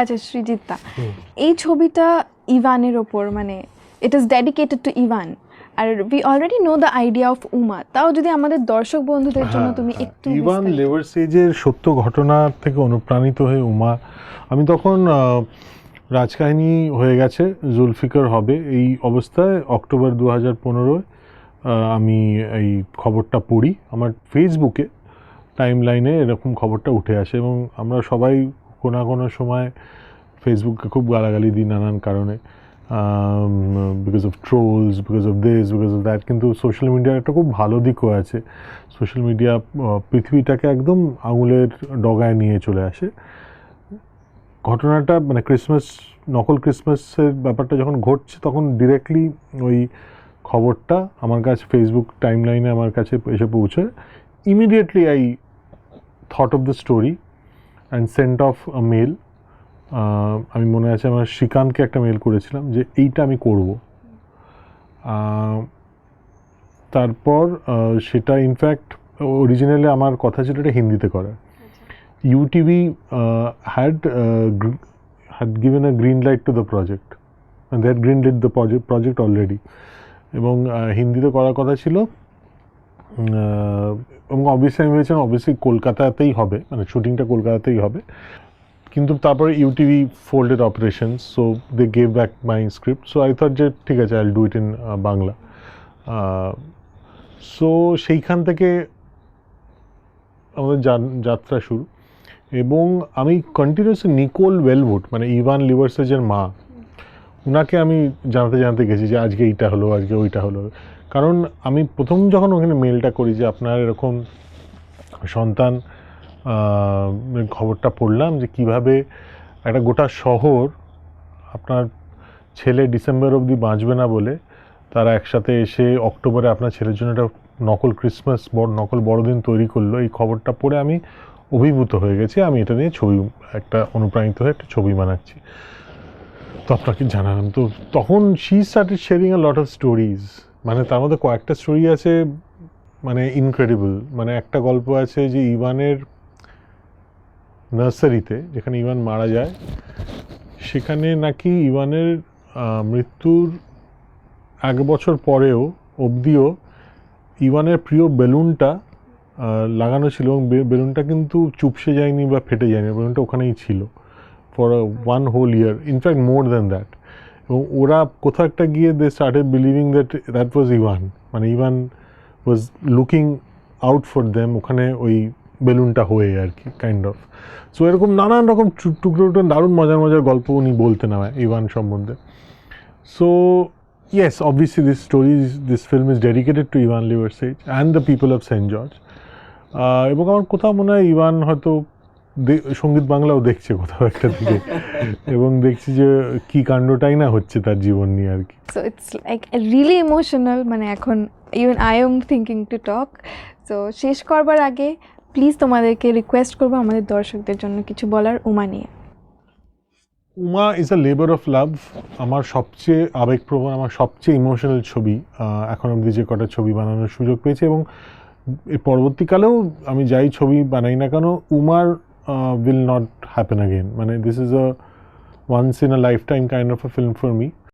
আচ্ছা সৃজিতা এই ছবিটা ইভানের ওপর মানে it is dedicated to Ivan. R we already know the idea of Uma. তাও যদি আমাদের দর্শক বন্ধুদের জন্য তুমি হ্যাঁ, একটু ইভান লেভারসেজের সত্য ঘটনা থেকে অনুপ্রাণিত হয়ে উমা। আমি তখন রাজকাহিনী হয়ে গেছে জুলফিকার হবে। এই অবস্থায় অক্টোবর দু হাজার পনেরোয় আমি এই খবরটা পড়ি। আমার ফেসবুকে টাইম লাইনে এরকম খবরটা উঠে আসে এবং আমরা সবাই কোনো কোনো সময় ফেসবুককে খুব গালাগালি দিই নানান কারণে because of trolls because of this because of that কিন্তু সোশ্যাল মিডিয়ার একটা খুব ভালো দিকও আছে। সোশ্যাল মিডিয়া পৃথিবীটাকে একদম আঙুলের ডগায় নিয়ে চলে আসে। ঘটনাটা মানে ক্রিসমাস নকল ক্রিসমাসের ব্যাপারটা যখন ঘটছে তখন ডিরেক্টলি ওই খবরটা আমার কাছে ফেসবুক টাইম লাইনে আমার কাছে এসে পৌঁছয়। Immediately I thought of the story and sent off a mail আমি মনে আছে আমার শ্রীকান্তকে একটা মেল করেছিলাম যে এইটা আমি করব। তারপর সেটা ইনফ্যাক্ট অরিজিনালি আমার কথা ছিল এটা হিন্দিতে করা। UTV had had given a green light to the project they had green light the project already এবং হিন্দিতে করার কথা ছিল এবং অবভিয়াসলি আমি ভেবেছিলাম অবভিয়াসলি কলকাতাতেই হবে মানে শুটিংটা কলকাতাতেই হবে। কিন্তু তারপরে UTV folded operation so they gave back my script so I thought যে ঠিক আছে I do it in Bangla so সেইখান থেকে আমাদের যাত্রা শুরু। এবং আমি কন্টিনিউসলি নিকোল ওয়েলভুড মানে ইভান লিভারসেজের মা ওনাকে আমি জানাতে জানাতে গেছি যে আজকে এইটা হলো, আজকে ওইটা হলো। কারণ আমি প্রথম যখন ওখানে মেলটা করি যে আপনার এরকম সন্তান খবরটা পড়লাম যে কীভাবে একটা গোটা শহর আপনার ছেলে ডিসেম্বর অবধি বাঁচবে না বলে তারা একসাথে এসে অক্টোবরে আপনার ছেলের জন্য একটা নকল ক্রিসমাস, বড়, নকল বড়দিন তৈরি করল। এই খবরটা পড়ে আমি অভিভূত হয়ে গেছি। আমি এটা নিয়ে ছবি, একটা অনুপ্রাণিত হয়ে একটা ছবি বানাচ্ছি। তো আপনাকে জানালাম। তো তখন she started sharing a lot of stories মানে তার মধ্যে কয়েকটা স্টোরি আছে মানে ইনক্রেডিবল মানে একটা গল্প আছে যে ইভানের নার্সারিতে, যেখানে ইভান মারা যায়, সেখানে নাকি ইভানের মৃত্যুর এক বছর পরেও অবধিও ইভানের প্রিয় বেলুনটা লাগানো ছিল এবং বেলুনটা কিন্তু চুপসে যায়নি বা ফেটে যায়নি, বেলুনটা ওখানেই ছিল। For one whole year in fact more than that এবং ওরা কোথাও একটা গিয়ে they started believing that that was Ivan মানে Ivan was looking out for them ওখানে ওই বেলুনটা হয়ে আর কি কাইন্ড অফ সো এরকম নানান রকম টু- টুকরো টুকরো দারুণ মজার মজার গল্প উনি বলতেন আমায় ইভান সম্বন্ধে। So yes obviously this story is, this film is dedicated to Ivan Liversedge and the people of St. George. Ah, এবং আমার কোথাও মনে হয় ইভান হয়তো দে- সংগীত বাংলাও দেখছে কোথাও একটা দিকে। এবং দেখছি যে কি কাণ্ডটাই না হচ্ছে তার জীবন নিয়ে আর কি। So it's like really emotional মানে এখন even I am thinking to talk so শেষ করবার আগে প্লিজ তোমাদেরকে রিকোয়েস্ট করব আমাদের দর্শকদের জন্য কিছু বলার উমা নিয়ে। Uma is a labour of love আমার সবচেয়ে আবেগপ্রবণ আমার সবচেয়ে ইমোশনাল ছবি এখন অবধি যে কটা ছবি বানানোর সুযোগ পেয়েছে এবং এর পরবর্তীকালেও আমি যাই ছবি বানাই না কেন উমার uh, will not happen again. I mean, this is a once in a lifetime kind of a film for me.